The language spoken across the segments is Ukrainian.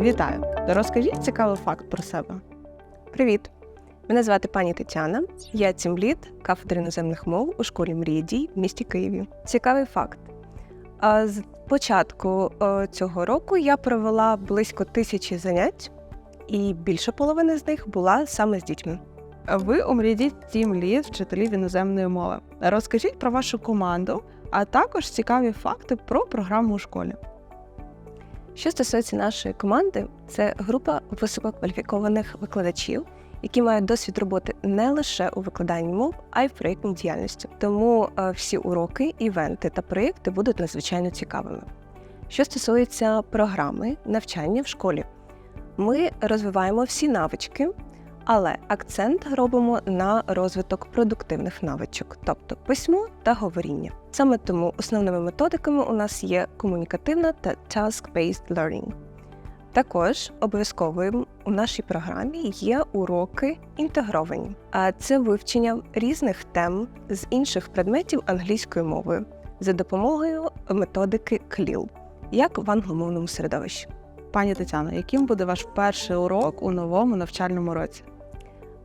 Вітаю! Розкажіть цікавий факт про себе. Привіт! Мене звати пані Тетяна. Я цімліт кафедри іноземних мов у школі Мрії дій в місті Києві. Цікавий факт. З початку е, цього року я провела близько тисячі занять, і більша половина з них була саме з дітьми. Ви у мріді Тім вчителів іноземної мови. Розкажіть про вашу команду, а також цікаві факти про програму у школі. Що стосується нашої команди, це група висококваліфікованих викладачів, які мають досвід роботи не лише у викладанні мов, а й в проєктній діяльності. Тому е, всі уроки, івенти та проєкти будуть надзвичайно цікавими. Що стосується програми навчання в школі, ми розвиваємо всі навички, але акцент робимо на розвиток продуктивних навичок, тобто письмо та говоріння. Саме тому основними методиками у нас є комунікативна та task-based learning. Також обов'язковим у нашій програмі є уроки інтегровані, а це вивчення різних тем з інших предметів англійською мовою за допомогою методики CLIL, як в англомовному середовищі. Пані Тетяно, яким буде ваш перший урок у новому навчальному році?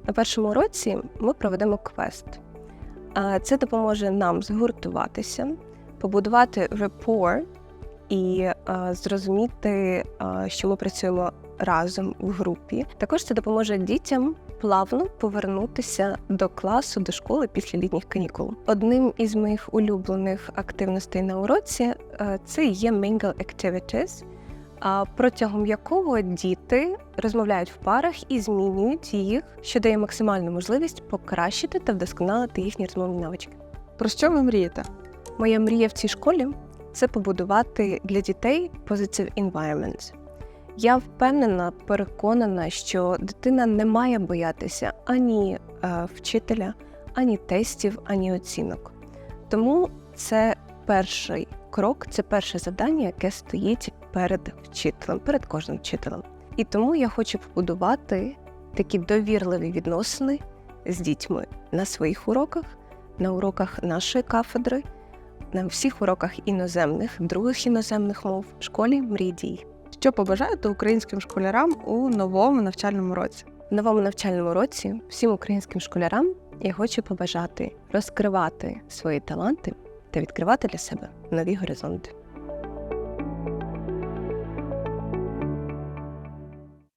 На першому уроці ми проведемо квест. Це допоможе нам згуртуватися, побудувати репор і зрозуміти, що ми працюємо разом в групі. Також це допоможе дітям плавно повернутися до класу, до школи після літніх канікул. Одним із моїх улюблених активностей на уроці це є Mingle Activities, протягом якого діти розмовляють в парах і змінюють їх, що дає максимальну можливість покращити та вдосконалити їхні розмовні навички. Про що ви мрієте? Моя мрія в цій школі це побудувати для дітей positive environment. Я впевнена, переконана, що дитина не має боятися ані е, вчителя, ані тестів, ані оцінок. Тому це перший крок, це перше завдання, яке стоїть перед вчителем, перед кожним вчителем. І тому я хочу побудувати такі довірливі відносини з дітьми на своїх уроках, на уроках нашої кафедри, на всіх уроках іноземних, других іноземних мов в школі мрій дій. Що побажаєте українським школярам у новому навчальному році? В новому навчальному році всім українським школярам я хочу побажати розкривати свої таланти та відкривати для себе нові горизонти.